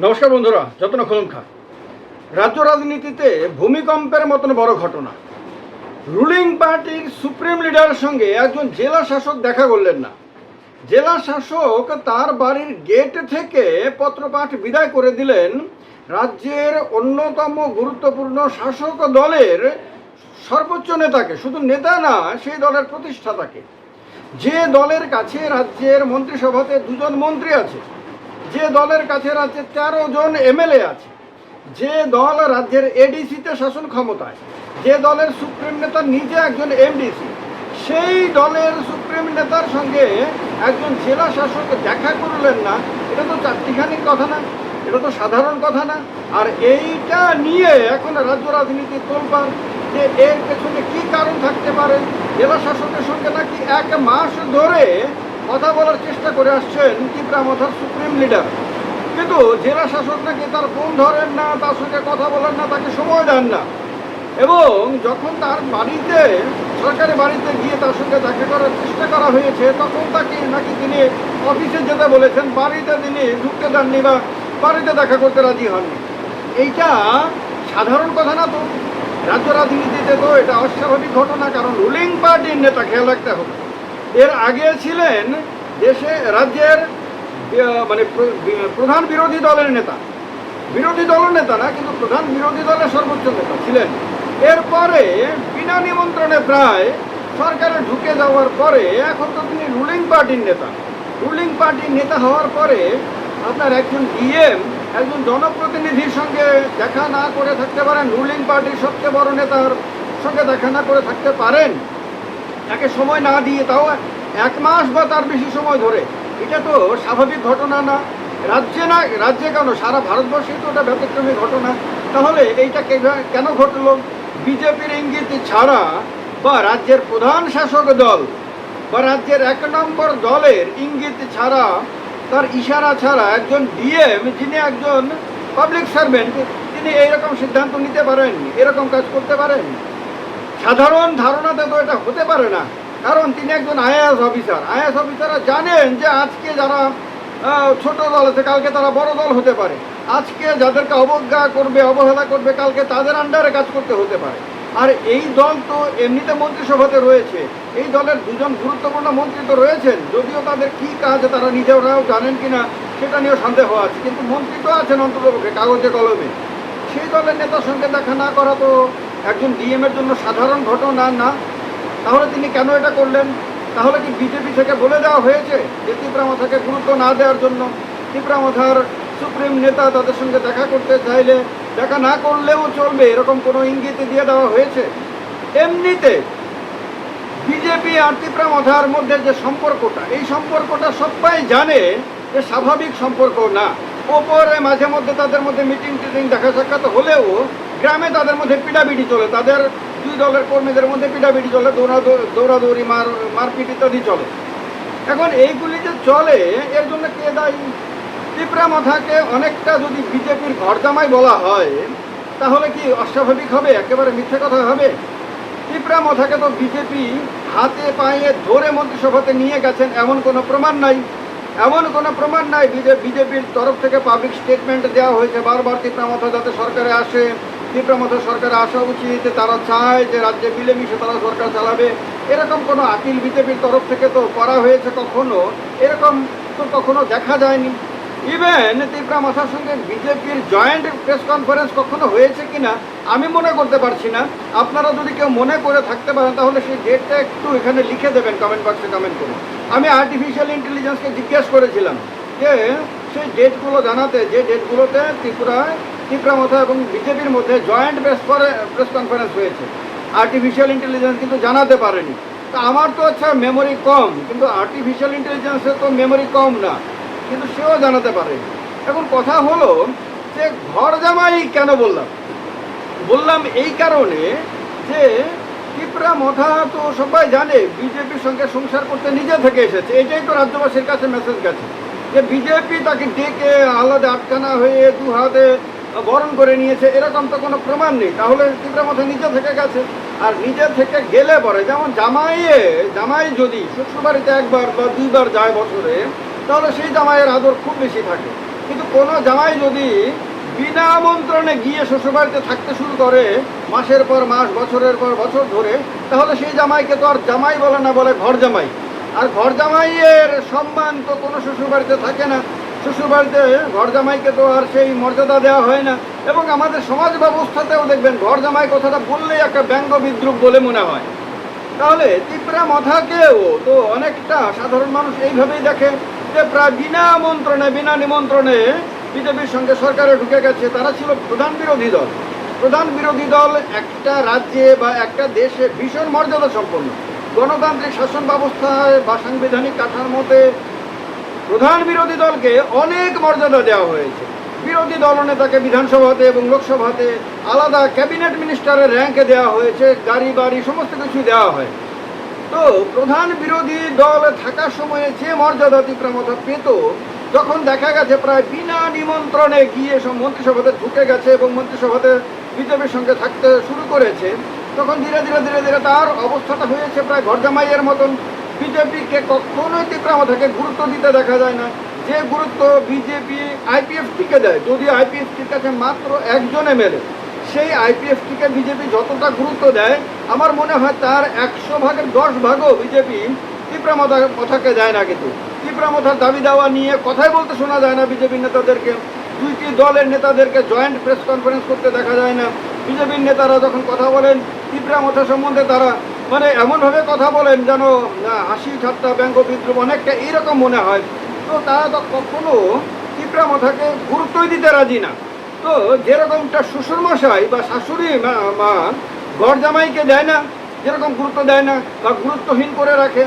নমস্কার বন্ধুরা, যত্ন খোলন খা রাজ্য রাজনীতিতে ভূমিকম্পের মতন বড় ঘটনা। রুলিং পার্টির সুপ্রিম লিডারের সঙ্গে একজন জেলা শাসক দেখা করলেন না। জেলা শাসক তার বাড়ির গেট থেকে পত্রপাঠ বিদায় করে দিলেন রাজ্যের অন্যতম গুরুত্বপূর্ণ শাসক দলের সর্বোচ্চ নেতাকে। শুধু নেতা না, সেই দলের প্রতিষ্ঠাতাকে। যে দলের কাছে রাজ্যের মন্ত্রিসভাতে দুজন মন্ত্রী আছে যে দলের কাছে রাজ্যে তেরো জন এমএলএ আছে, যে দল রাজ্যের এডিসিতে শাসন ক্ষমতায়, যে দলের সুপ্রিম নেতা নিজে একজন এমডিসি, সেই দলের সুপ্রিম নেতার সঙ্গে একজন জেলা শাসক দেখা করলেন না, এটা তো চারটিখানির কথা না, এটা তো সাধারণ কথা না, আর এইটা নিয়ে এখন রাজ্য রাজনীতি তোলবার যে এর পেছনে কি কারণ থাকতে পারে, জেলা শাসকের সঙ্গে নাকি এক মাস ধরে কথা বলার চেষ্টা করে আসছেন ত্রিপুরামথার সুপ্রিম লিডার। কিন্তু জেলা শাসক নাকি তার ফোন ধরেন না, তার সঙ্গে কথা বলেন না, তাকে সময় দেন না। এবং যখন তার বাড়িতে, সরকারি বাড়িতে গিয়ে তার সঙ্গে দেখা করার চেষ্টা করা হয়েছে, তখন তাকে নাকি তিনি অফিসে যেতে বলেছেন, বাড়িতে তিনি ঢুকতে দেননি বা বাড়িতে দেখা করতে রাজি হননি। এইটা সাধারণ কথা না তো? রাজ্য রাজনীতিতে তো এটা অস্বাভাবিক ঘটনা, কারণ রুলিং পার্টির নেতা খেয়াল রাখতে হবে। এর আগে ছিলেন দেশে, রাজ্যের মানে প্রধান বিরোধী দলের নেতা। বিরোধী দলের নেতা না, কিন্তু প্রধান বিরোধী দলের সর্বোচ্চ নেতা ছিলেন। এরপরে বিনা নিমন্ত্রণে প্রায় সরকারে ঢুকে যাওয়ার পরে এখন তো তিনি রুলিং পার্টির নেতা। রুলিং পার্টির নেতা হওয়ার পরে আপনার একজন ডিএম, একজন জনপ্রতিনিধির সঙ্গে দেখা না করে থাকতে পারেন, রুলিং পার্টির সবচেয়ে বড় নেতার সঙ্গে দেখা না করে থাকতে পারেন। তাকে সময় না দিয়ে তাও এক মাস বা তার বেশি সময় ধরে। এটা তো স্বাভাবিক ঘটনা না। রাজ্যে না, রাজ্যে কেন? সারা ভারতবর্ষেই তো ওটা ব্যতিক্রমী ঘটনা। তাহলে এইটা কেন ঘটলো? বিজেপির ইঙ্গিত ছাড়া বা রাজ্যের প্রধান শাসক দল বা রাজ্যের এক নম্বর দলের ইঙ্গিত ছাড়া তার ইশারা ছাড়া একজন ডিএম, যিনি একজন পাবলিক সার্ভেন্ট, তিনি এইরকম সিদ্ধান্ত নিতে পারেন, এরকম কাজ করতে পারেন? সাধারণ ধারণাতে তো এটা হতে পারে না। কারণ তিনি একজন আইএএস অফিসার। আইএএস অফিসাররা জানেন যে আজকে যারা ছোট দল আছে, কালকে তারা বড় দল হতে পারে। আজকে যাদেরকে অবজ্ঞা করবে, অবহেলা করবে, কালকে তাদের আন্ডারে কাজ করতে হতে পারে। আর এই দল তো এমনিতে মন্ত্রিসভাতে রয়েছে। এই দলের দুজন গুরুত্বপূর্ণ মন্ত্রী তো রয়েছেন। যদিও তাদের কি কাজ, তারা নিজেরাও জানেন কিনা, সেটা নিয়েও সন্দেহ আছে। কিন্তু মন্ত্রী তো আছেন অন্ততপক্ষে কাগজে কলমে। সেই দলের নেতার সঙ্গে দেখা না করা তো একজন ডিএম এর জন্য সাধারণ ঘটনা না, তাহলে তিনি কেন এটা করলেন? তাহলে কি বিজেপি থেকে বলে দেওয়া হয়েছে যে ত্রিপুরামাথাকে গুরুত্ব না দেওয়ার জন্য? ত্রিপুরামাথার সুপ্রিম নেতা তাদের সঙ্গে দেখা করতে চাইলে, দেখা না করলেও চলবে, এরকম কোনো ইঙ্গিত দিয়ে দেওয়া হয়েছে? এমনিতে বিজেপি আর ত্রিপুরামাথার মধ্যে যে সম্পর্কটা, এই সম্পর্কটা সবাই জানে যে স্বাভাবিক সম্পর্ক না। ওপরে মাঝে মধ্যে তাদের মধ্যে মিটিং টিটিং দেখা সাক্ষাৎ হলেও গ্রামে তাদের মধ্যে পিটাপিটি চলে, তাদের দুই দলের কর্মীদের মধ্যে পিটাপিটি চলে, দৌড়া দৌড়াদৌড়ি, মার, মারপিট ইত্যাদি চলে। এখন এইগুলি যে চলে, এর জন্য কে দায়ী? ত্রিপুরা মাথাকে অনেকটা যদি বিজেপির ঘরজামাই বলা হয়, তাহলে কি অস্বাভাবিক হবে? একেবারে মিথ্যে কথা হবে? ত্রিপুরা মাথাকে তো বিজেপি হাতে পায়ে ধরে মন্ত্রিসভাতে নিয়ে গেছেন, এমন কোনো প্রমাণ নাই। এমন কোনো প্রমাণ নাই বিজেপির তরফ থেকে পাবলিক স্টেটমেন্ট দেওয়া হয়েছে, বারবার ত্রিপুরা মাথা যাতে সরকারে আসে ত্রিপুরা মাথা সরকারে আসা উচিত যে তারা চায় যে রাজ্যে মিলেমিশে তারা সরকার চালাবে। এরকম কোনো আপিল বিজেপির তরফ থেকে তো করা হয়েছে কখনো? এরকম তো কখনো দেখা যায়নি। ইভেন ত্রিপুরা মাথার সঙ্গে বিজেপির জয়েন্ট প্রেস কনফারেন্স কখনো হয়েছে কিনা, আমি মনে করতে পারছি না। আপনারা যদি কেউ মনে করে থাকতে পারেন, তাহলে সেই ডেটটা একটু এখানে লিখে দেবেন কমেন্ট বক্সে কমেন্ট করুন আমি আর্টিফিশিয়াল ইন্টেলিজেন্সকে জিজ্ঞেস করেছিলাম যে, সেই ডেটগুলো জানাতে, যে ডেটগুলোতে ত্রিপুরায় মাথা এবং বিজেপির মধ্যে জয়েন্ট প্রেস করে প্রেস কনফারেন্স হয়েছে। আর্টিফিশিয়াল ইন্টেলিজেন্স কিন্তু জানাতে পারেনি। তা আমার তো আচ্ছা মেমোরি কম, কিন্তু আর্টিফিশিয়াল ইন্টেলিজেন্সের তো মেমোরি কম না, কিন্তু সেও জানাতে পারে এখন কথা হলো যে ঘর জামাই কেন বললাম? বললাম এই কারণে যে ত্রিপুরা মথা তো সবাই জানে, বিজেপির সঙ্গে সংসার করতে নিজে থেকে এসেছে। এটাই তো রাজ্যবাসীর কাছে মেসেজ গেছে। যে বিজেপি তাকে ডেকে আলাদা আটকানা হয়ে দু হাতে বরণ করে নিয়েছে, এরকম তো কোনো প্রমাণ নেই। তাহলে ত্রিপুরা মথা নিজে থেকে গেছে। আর নিজে থেকে গেলে পরে, যেমন জামাইয়ে, জামাই যদি শ্বশুরবাড়িতে একবার বা দুইবার যায় বছরে, তাহলে সেই জামাইয়ের আদর খুব বেশি থাকে। কিন্তু কোনো জামাই যদি বিনা আমন্ত্রণে গিয়ে শ্বশুরবাড়িতে থাকতে শুরু করে, মাসের পর মাস, বছরের পর বছর ধরে, তাহলে সেই জামাইকে তো আর জামাই বলে না বলে ঘর জামাই। আর ঘর জামাইয়ের সম্মান তো কোনো শ্বশুরবাড়িতে থাকে না। শ্বশুরবাড়িতে ঘর জামাইকে তো আর সেই মর্যাদা দেওয়া হয় না। এবং আমাদের সমাজ ব্যবস্থাতেও দেখবেন ঘর জামাই কথাটা বললেই একটা ব্যঙ্গ বিদ্রুপ বলে মনে হয়। তাহলে তিপ্রা মাথাকেও তো অনেকটা সাধারণ মানুষ এইভাবেই দেখে যে প্রায় বিনা আমন্ত্রণে, বিনা নিমন্ত্রণে বিজেপির সঙ্গে সরকারে ঢুকে গেছে, তারা ছিল প্রধান বিরোধী দল। প্রধান বিরোধী দল একটা রাজ্যে বা একটা দেশে ভীষণ মর্যাদা সম্পন্ন গণতান্ত্রিক শাসন ব্যবস্থায় বা সাংবিধানিক কাঠামোতে প্রধান বিরোধী দলকে অনেক মর্যাদা দেওয়া হয়েছে। বিরোধী দলনেতাকে বিধানসভাতে এবং লোকসভাতে আলাদা ক্যাবিনেট মিনিস্টারের র্যাঙ্কে দেওয়া হয়েছে, গাড়ি, বাড়ি, সমস্ত কিছু দেওয়া হয় তো প্রধান বিরোধী দল থাকার সময়ে যে মর্যাদা তিপ্রামথা পেত, যখন দেখা গেছে প্রায় বিনা নিমন্ত্রণে গিয়ে সব মন্ত্রিসভাতে ঢুকে গেছে এবং মন্ত্রিসভাতে বিজেপির সঙ্গে থাকতে শুরু করেছে, তখন ধীরে ধীরে ধীরে ধীরে তার অবস্থাটা হয়েছে প্রায় ঘরজামাইয়ের মতন। বিজেপিকে কখনোই তিপ্রামথাকে গুরুত্ব দিতে দেখা যায় না। যে গুরুত্ব বিজেপি আইপিএফটিকে দেয়, যদি আইপিএফটির কাছে মাত্র একজন এমএলএ, সেই আইপিএফটিকে বিজেপি যতটা গুরুত্ব দেয়, আমার মনে হয় তার একশো ভাগের দশ ভাগও বিজেপি তীব্রামথা কথাকে দেয় না কিন্তু। তীব্রামথার দাবি দেওয়া নিয়ে কথাই বলতে শোনা যায় না বিজেপি নেতাদেরকে। দুইটি দলের নেতাদেরকে জয়েন্ট প্রেস কনফারেন্স করতে দেখা যায় না। বিজেপির নেতারা যখন কথা বলেন তীব্রামথা সম্বন্ধে তারা মানে এমনভাবে কথা বলেন যেন হাসি, ঠাট্টা, ব্যঙ্গ, বিদ্রুপ অনেকটা এইরকম মনে হয়। তো তারা তো কখনো তীব্রামথাকে গুরুত্বই দিতে রাজি না। তো যেরকমটা শ্বশুর মশাই বা শাশুড়ি মা ঘর জামাইকে দেয় না, যেরকম গুরুত্ব দেয় না বা গুরুত্বহীন করে রাখে।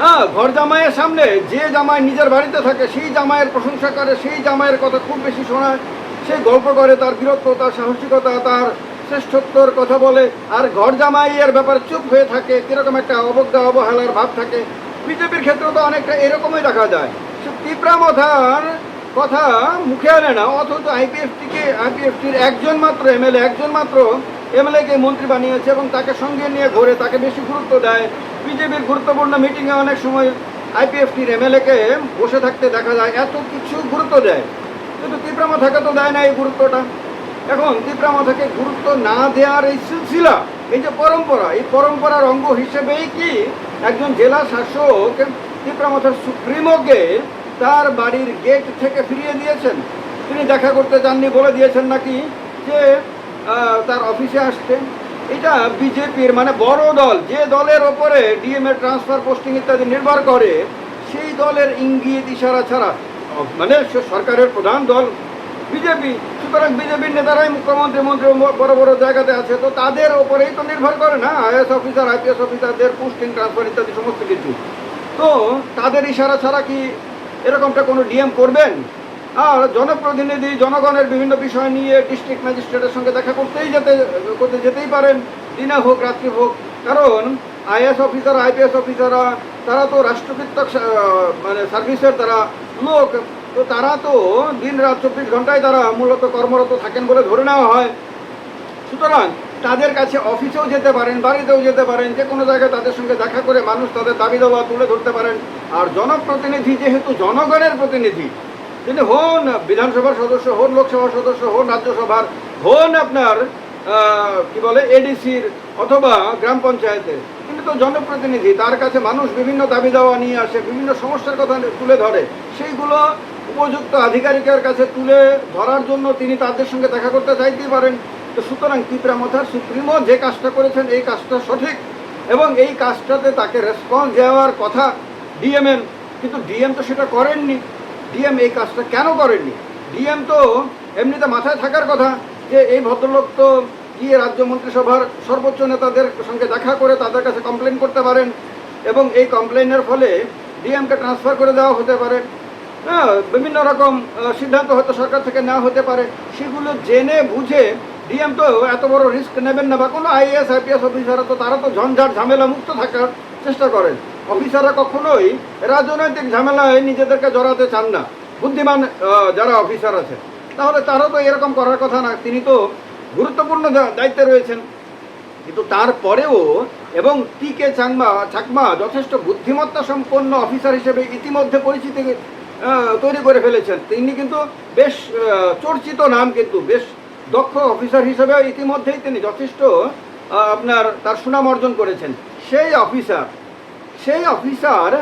হ্যাঁ ঘর জামাইয়ের সামনে যে জামাই নিজের বাড়িতে থাকে, সেই জামাইয়ের প্রশংসা করে, সেই জামাইয়ের কথা খুব বেশি শোনায় সেই গল্প করে তার বীরত্ব তার সাহসিকতা, তার শ্রেষ্ঠত্বর কথা বলে, আর ঘর জামাইয়ের ব্যাপারে চুপ হয়ে থাকে, কীরকম একটা অবজ্ঞা, অবহেলার ভাব থাকে। বিজেপির ক্ষেত্রে তো অনেকটা এরকমই দেখা যায়। সে তীব্রামথার কথা মুখে আনে না, অথচ আইপিএফটিকে, আইপিএফটির একজন মাত্র এমএলএ, একজন মাত্র এমএলএকে মন্ত্রী বানিয়েছে এবং তাকে সঙ্গে নিয়ে ঘোরে, তাকে বেশি গুরুত্ব দেয়। বিজেপির গুরুত্বপূর্ণ মিটিংয়ে অনেক সময় আইপিএফটির এমএলএকে বসে থাকতে দেখা যায়, এত কিছু গুরুত্ব দেয়। কিন্তু তীব্রামাথাকে তো দেয় না এই গুরুত্বটা। এখন তীব্রামাথাকে গুরুত্ব না দেওয়ার এই সিলসিলা, এই যে পরম্পরা, এই পরম্পরার অঙ্গ হিসেবেই কি একজন জেলা শাসক তীব্রামাথার সুপ্রিমোকে তার বাড়ির গেট থেকে ফিরিয়ে দিয়েছেন? তিনি দেখা করতে চাননি বলে দিয়েছেন নাকি যে তার অফিসে আসতে? এটা বিজেপির মানে বড় দল, যে দলের ওপরে ডিএমএ ট্রান্সফার পোস্টিং ইত্যাদি নির্ভর করে, সেই দলের ইঙ্গিত ইশারা ছাড়া মানে সরকারের প্রধান দল বিজেপি, সুতরাং বিজেপির নেতারাই মুখ্যমন্ত্রী, মন্ত্রী বড় বড় জায়গাতে আছে, তো তাদের ওপরেই তো নির্ভর করে না আইএস অফিসার, আইপিএস অফিসারদের পোস্টিং ট্রান্সফার ইত্যাদি সমস্ত কিছু। তো তাদের ইশারা ছাড়া কি এরকমটা কোনো ডিএম করবেন? আর জনপ্রতিনিধি, জনগণের বিভিন্ন বিষয় নিয়ে ডিস্ট্রিক্ট ম্যাজিস্ট্রেটের সঙ্গে দেখা করতেই যেতে, করতে যেতেই পারেন, দিনে হোক, রাত্রি হোক। কারণ আইএস অফিসার, আইপিএস অফিসাররা, তারা তো রাষ্ট্রভিত্তক মানে সার্ভিসের তারা লোক। তো তারা তো দিন রাত চব্বিশ ঘন্টায় তারা মূলত কর্মরত থাকেন বলে ধরে নেওয়া হয়। সুতরাং তাদের কাছে অফিসেও যেতে পারেন, বাড়িতেও যেতে পারেন, যে কোনো জায়গায় তাদের সঙ্গে দেখা করে মানুষ তাদের দাবি দাবা তুলে ধরতে পারেন। আর জনপ্রতিনিধি যেহেতু জনগণের প্রতিনিধি তিনি হন বিধানসভার সদস্য, হন লোকসভার সদস্য, হন রাজ্যসভার, হন আপনার কি বলে, এডিসির অথবা গ্রাম পঞ্চায়েতের, তিনি তো জনপ্রতিনিধি, তার কাছে মানুষ বিভিন্ন দাবি দাওয়া নিয়ে আসে, বিভিন্ন সমস্যার কথা তুলে ধরে, সেইগুলো উপযুক্ত আধিকারিকের কাছে তুলে ধরার জন্য তিনি তাদের সঙ্গে দেখা করতে চাইতেই পারেন। তো সুতরাং তিপ্রামথার সুপ্রিমো যে কাজটা করেছেন, এই কাজটা সঠিক এবং এই কাজটাতে তাকে রেসপন্স দেওয়ার কথা ডিএমএন কিন্তু ডিএম তো সেটা করেননি। ডিএম এই কাজটা কেন করেননি? ডিএম তো এমনিতে মাথায় থাকার কথা যে এই ভদ্রলোক তো গিয়ে রাজ্য মন্ত্রিসভার সর্বোচ্চ নেতাদের সঙ্গে দেখা করে তাদের কাছে কমপ্লেন করতে পারেন এবং এই কমপ্লেনের ফলে ডিএমকে ট্রান্সফার করে দেওয়া হতে পারে। বিভিন্ন রকম সিদ্ধান্ত হয়তো সরকার থেকে নেওয়া হতে পারে। সেগুলো জেনে বুঝে ডিএম তো এত বড় রিস্ক নেবেন না বা কোনো আইএস আইপিএস অফিসাররা তো তারা তো ঝঞ্ঝাট ঝামেলা মুক্ত থাকার চেষ্টা করেন। অফিসাররা কখনোই রাজনৈতিক ঝামেলায় নিজেদেরকে জড়াতে চান না। বুদ্ধিমান যারা অফিসার আছে, তাহলে তারা তো এরকম করার কথা না। তিনি তো গুরুত্বপূর্ণ দায়িত্বে রয়েছেন। কিন্তু তারপরেও এবং টিকে চাংমা, চাকমা যথেষ্ট বুদ্ধিমত্তা সম্পন্ন অফিসার হিসেবে ইতিমধ্যে পরিচিতি তৈরি করে ফেলেছেন। তিনি কিন্তু বেশ চর্চিত নাম কিন্তু, বেশ দক্ষ অফিসার হিসেবে ইতিমধ্যেই তিনি যথেষ্ট আপনার তার সুনাম অর্জন করেছেন। সেই অফিসার সেই অফিসার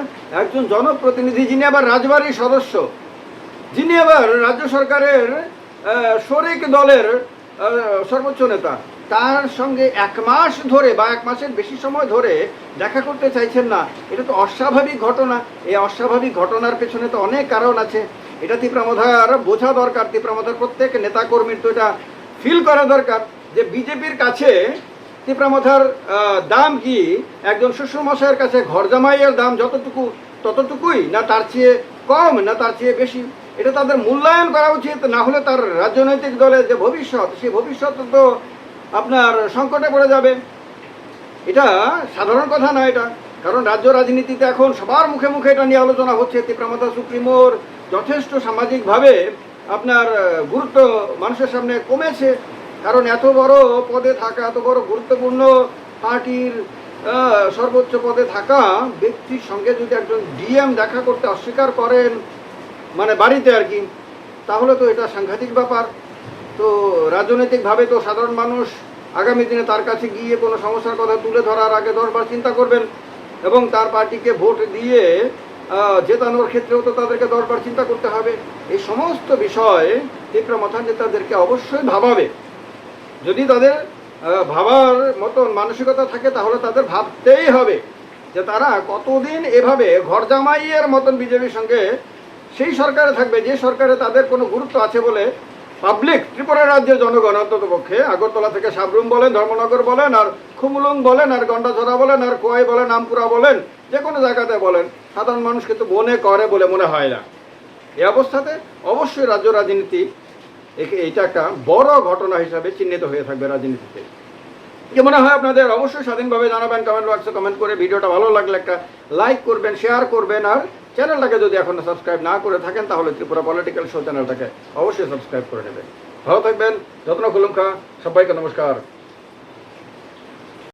একজন জনপ্রতিনিধি, যিনি আবার রাজবাড়ির সদস্য, যিনি আবার রাজ্য সরকারের শরিক দলের সর্বোচ্চ নেতা। তার সঙ্গে এক মাস ধরে বা এক মাসের বেশি সময় ধরে দেখা করতে চাইছেন না। এটা তো অস্বাভাবিক ঘটনা। এই অস্বাভাবিক ঘটনার পেছনে তো অনেক কারণ আছে। এটা তীব্রামধার বোঝা দরকার। তীব্রামধার প্রত্যেক নেতাকর্মীর তো এটা ফিল করা দরকার যে বিজেপির কাছে তীব্রামথার দাম কি? একজন শ্বশুরমশাইয়ের কাছে ঘর জামাইয়ের দাম যতটুকু, ততটুকুই? না তার চেয়ে কম? না তার চেয়ে বেশি? এটা তাদের মূল্যায়ন করা উচিত। না হলে তার রাজনৈতিক দলের যে ভবিষ্যৎ, সেই ভবিষ্যৎ তো আপনার সংকটে পড়ে যাবে। এটা সাধারণ কথা না এটা। কারণ রাজ্য রাজনীতিতে এখন সবার মুখে মুখে এটা নিয়ে আলোচনা হচ্ছে। তীব্রমতা সুপ্রিমোর যথেষ্ট সামাজিকভাবে আপনার গুরুত্ব মানুষের সামনে কমেছে। কারণ এত বড় পদে থাকা, এত বড় গুরুত্বপূর্ণ পার্টির সর্বোচ্চ পদে থাকা ব্যক্তির সঙ্গে যদি একজন ডিএম দেখা করতে অস্বীকার করেন মানে বাড়িতে আর কি, তাহলে তো এটা সাংঘাতিক ব্যাপার। তো রাজনৈতিকভাবে তো সাধারণ মানুষ আগামী দিনে তার কাছে গিয়ে কোনো সমস্যার কথা তুলে ধরার আগে দশবার চিন্তা করবেন এবং তার পার্টিকে ভোট দিয়ে জেতানোর ক্ষেত্রেও তো তাদেরকে দশবার চিন্তা করতে হবে। এই সমস্ত বিষয় তীব্রমথা নেতাদেরকে অবশ্যই ভাবাবে। যদি তাদের ভাবার মতন মানসিকতা থাকে, তাহলে তাদের ভাবতেই হবে যে তারা কতদিন এভাবে ঘর জামাইয়ের মতন বিজেপির সঙ্গে সেই সরকারে থাকবে, যে সরকারে তাদের কোনো গুরুত্ব আছে বলে পাবলিক ত্রিপুরা রাজ্যের জনগণ অন্তত পক্ষে, আগরতলা থেকে সাবরুম বলেন, ধর্মনগর বলেন, আর খুমুলুং বলেন, আর গন্ডাছড়া বলেন, আর কোয়াই বলেন আমপুরা বলেন, যে কোনো জায়গাতে বলেন, সাধারণ মানুষ কিন্তু মনে করে বলে মনে হয় না। এ অবস্থাতে অবশ্যই রাজ্য রাজনীতি এটা একটা বড় ঘটনা হিসাবে চিহ্নিত হয়ে থাকবে রাজনীতিতে। কি মনে হয় আপনাদের অবশ্যই স্বাধীনভাবে জানাবেন কমেন্ট বক্সে কমেন্ট করে ভিডিওটা ভালো লাগলে একটা লাইক করবেন শেয়ার করবেন, আর চ্যানেলটাকে যদি এখনও সাবস্ক্রাইব না করে থাকেন, তাহলে ত্রিপুরা পলিটিক্যাল শো চ্যানেলটাকে অবশ্যই সাবস্ক্রাইব করে নেবেন। ভালো থাকবেন, যত্ন খুলুমখা সবাইকে নমস্কার।